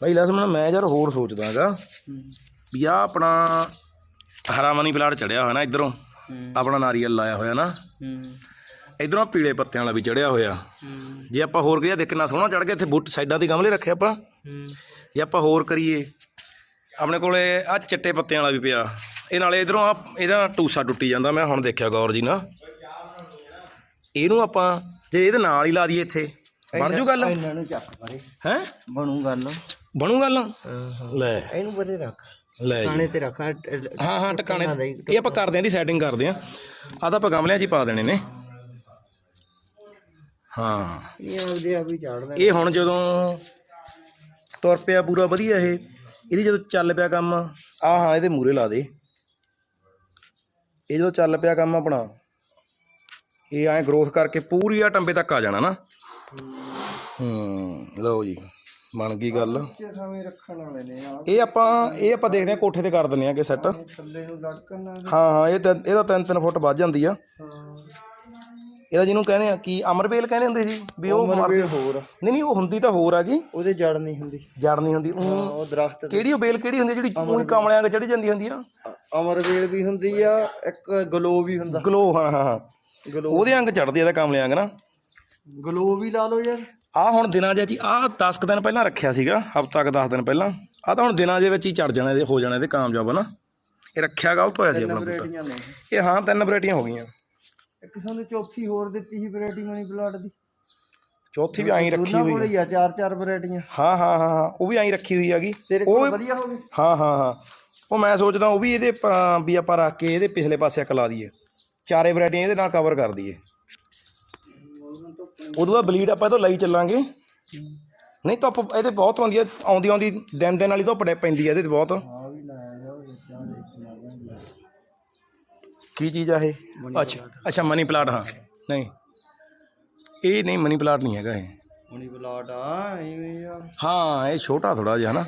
ਭਾਈ ਲਸਮਣ ਮੈਂ ਯਾਰ ਹੋਰ ਸੋਚਦਾਗਾ ਵੀ ਆ ਆਪਣਾ ਹਰਾ ਮਨੀ ਪਲਾਟ ਚੜਿਆ ਹੋਇਆ ਨਾ ਇਧਰੋਂ। ਆਪਣਾ ਨਾਰੀਅਲ ਲਾਇਆ ਹੋਇਆ ਨਾ। ਇਧਰੋਂ ਪੀਲੇ ਪੱਤਿਆਂ ਵਾਲਾ ਵੀ ਚੜਿਆ ਹੋਇਆ। ਜੇ ਆਪਾਂ ਹੋਰ ਕਰੀਏ ਦੇਖ ਕਿੰਨਾ ਸੋਹਣਾ ਚੜ ਗਿਆ ਇੱਥੇ ਬੁੱਟ ਸਾਈਡਾਂ ਦੇ ਗਮਲੇ ਰੱਖੇ ਆਪਾਂ। ਜੇ ਆਪਾਂ ਹੋਰ ਕਰੀਏ ਆਪਣੇ ਕੋਲੇ ਆ ਚਿੱਟੇ ਪੱਤਿਆਂ ਵਾਲਾ ਵੀ ਪਿਆ। ਇਹ ਨਾਲੇ ਇਧਰੋਂ ਆ ਇਹਦਾ ਟੂਸਾ ਟੁੱਟੀ ਜਾਂਦਾ ਮੈਂ ਹੁਣ ਦੇਖਿਆ ਗੌਰ ਜੀ ਨਾਲ। ਇਹਨੂੰ ਆਪਾਂ ਜੇ ਇਹਦੇ ਨਾਲ ਹੀ ਲਾ ਦਈਏ ਇੱਥੇ। ਬਣ ਜੂ ਗੱਲ? ਇਹਨਾਂ ਨੂੰ ਚੱਕ ਪਰੇ। ਹੈ? ਬਣੂ ਗੱਲ। ਬਣੂ ਗੱਲ? ਲੈ। ਇਹਨੂੰ ਪਰੇ ਰੱਖ। ਲੈ ਜੀ। ਖਾਣੇ ਤੇ ਰੱਖ। ਆਹ ਟ- ਹਾਂ ਹਾਂ ਟਿਕਾਣੇ। ਇਹ ਆਪਾਂ ਕਰਦੇ ਆਂ ਦੀ ਸੈਟਿੰਗ ਕਰਦੇ ਆਂ। ਆ ਤਾਂ ਆਪਾਂ ਗਮਲਿਆਂ 'ਚ ਹੀ ਪਾ ਦੇਣੇ ਨੇ। ਹਾਂ। ਇਹ ਆਪਦੇ ਆਪ ਹੀ ਝਾੜਦਾ ਇਹ ਹੁਣ ਜਦੋਂ ਤੁਰ ਪਿਆ ਪੂਰਾ ਵਧੀਆ ਇਹ। ਇਹਦੀ ਜਦੋਂ ਚੱਲ ਪਿਆ ਕੰਮ ਆ ਹਾਂ ਇਹਦੇ ਮੂਰੇ ਲਾ ਦੇ। ਇਹ ਜਦੋਂ ਚੱਲ ਪਿਆ ਕੰਮ ਆਪਣਾ ਇਹ ਐਂ ਗਰੋਥ ਕਰਕੇ ਪੂਰੀ ਆ ਟੰਬੇ ਤੱਕ ਆ ਜਾਣਾ ਨਾ। ਹੂੰ ਲਓ ਜੀ। ਬਣ ਗਈ ਗੱਲ। ਉੱਚੇ ਸਮੇਂ ਰੱਖਣ ਵਾਲੇ ਨੇ ਆ ਇਹ ਆਪਾਂ ਇਹ ਆਪਾਂ ਦੇਖਦੇ ਹਾਂ ਕੋਠੇ ਤੇ ਕਰ ਦਿੰਦੇ ਆ ਕਿ ਸੈੱਟ ਥੱਲੇ ਨੂੰ ਲਟਕਣ ਨਾਲ ਹਾਂ ਹਾਂ ਇਹ ਤਾਂ ਇਹਦਾ 3-3 ਫੁੱਟ ਵੱਧ ਜਾਂਦੀ ਆ। ਇਹਦਾ ਜਿਹਨੂੰ ਕਹਿੰਦੇ ਆ ਕੀ ਅਮਰਬੇਲ ਕਹਿੰਦੇ ਹੁੰਦੇ ਸੀ ਵੀ ਉਹ ਮਰ- ਹੋਰ। ਨਹੀਂ ਨਹੀਂ ਉਹ ਹੁੰਦੀ ਤਾਂ ਹੋਰ ਆ ਗਈ। ਉਹਦੇ ਜੜ ਨਹੀਂ ਹੁੰਦੀ। ਜੜ ਨਹੀਂ ਹੁੰਦੀ ਊਂ ਉਹ ਦਰਖਤ ਕਿਹੜੀ ਉਹ ਬੇਲ ਕਿਹੜੀ ਹੁੰਦੀ ਆ ਜਿਹੜੀ ਉਹੀ ਕਮਲਿਆਂ 'ਚ ਚੜੀ ਜਾਂਦੀ ਹੁੰਦੀ ਆ? ਅਮਰਵੇਲ ਵੀ ਹੁੰਦੀ ਆ ਇੱਕ ਗਲੋ ਵੀ ਹੁੰਦਾ। ਗਲੋ ਹਾਂ ਹਾਂ ਹਾਂ। ਗਲੋ। ਉਹਦੇ ਅੰਗ ਚੜਦੀ ਆ ਇਹਦਾ ਕਮਲਿਆਂ ਅੰਗ ਨਾ। ਗਲੋ ਵੀ ਲਾ ਲਓ ਯਾਰ। ਆ ਹੁਣ ਦਿਨਾਂ ਜੇ ਜੀ ਆ 10 ਕੁ ਦਿਨ ਪਹਿਲਾਂ ਰੱਖਿਆ ਸੀਗਾ ਹਫ਼ਤਾ ਕੁ 10 ਦਿਨ ਪਹਿਲਾਂ। ਆ ਤਾਂ ਹੁਣ ਦਿਨਾਂ ਦੇ ਵਿੱਚ ਹੀ ਚੜ ਜਾਣਾ ਇਹਦੇ ਹੋ ਜਾਣਾ ਇਹਦੇ ਕਾਮਯਾਬ ਨਾ ਇਹ ਰੱਖਿਆ ਗਲਤ ਹੋਇਆ ਸੀ ਆਪਣਾ ਬੂਟਾ। ਇਹ ਹਾਂ ਤਿੰਨ ਵੈਰਾਈਟੀਆਂ ਹੋ ਗਈਆਂ। ਇੱਕ ਸਾਨੂੰ ਚੌਥੀ ਹੋਰ ਦਿੱਤੀ ਸੀ ਵੈਰਾਈਟੀ ਮਨੀ ਪਲਾਟ ਦੀ। ਚੌਥੀ ਵੀ ਐਂ ਰੱਖੀ ਹੋਈ ਕੋਲ ਆ ਚਾਰ ਚਾਰ ਵੈਰਾਈਟੀਆਂ ਹਾਂ ਹਾਂ ਹਾਂ ਹਾਂ ਉਹ ਵੀ ਐਂ ਰੱਖੀ ਹੋਈ ਹੈਗੀ। ਉਹ ਵਧੀਆ ਹੋ ਗਏ ਹਾਂ ਹਾਂ ਹਾਂ। ਉਹ ਮੈਂ ਸੋਚਦਾ ਉਹ ਵੀ ਇਹਦੇ ਵੀ ਆਪਾਂ ਰੱਖ ਕੇ ਇਹਦੇ ਪਿਛਲੇ ਪਾਸੇ ਇੱਕ ਲਾ ਦਈਏ। ਚਾਰੇ ਵੈਰਾਈਟੀਆਂ ਇਹਦੇ ਨਾਲ ਕਵਰ ਕਰ ਦਈਏ। ਉਦੋਂ ਬਾਅਦ ਬਲੀਡ ਆਪਾਂ ਇਹ ਤੋਂ ਲਈ ਚੱਲਾਂਗੇ। ਨਹੀਂ ਧੁੱਪ ਇਹਦੇ ਬਹੁਤ ਆਉਂਦੀ ਹੈ ਆਉਂਦੀ ਆਉਂਦੀ ਦਿਨ ਦਿਨ ਵਾਲੀ ਧੁੱਪ ਡੇ ਪੈਂਦੀ ਹੈ ਇਹਦੇ ਤੇ ਬਹੁਤ। ਆ ਕੀ ਚੀਜ਼ ਆ ਇਹ? ਅੱਛਾ ਅੱਛਾ ਮਨੀ ਪਲਾਟ ਹਾਂ। ਨਹੀਂ ਇਹ ਨਹੀਂ ਮਨੀ ਪਲਾਟ ਨਹੀਂ ਹੈਗਾ ਇਹ। ਮਨੀ ਪਲਾਟ ਆ ਐਵੇਂ ਆ। ਹਾਂ ਇਹ ਛੋਟਾ ਥੋੜਾ ਜਿਹਾ ਨਾ।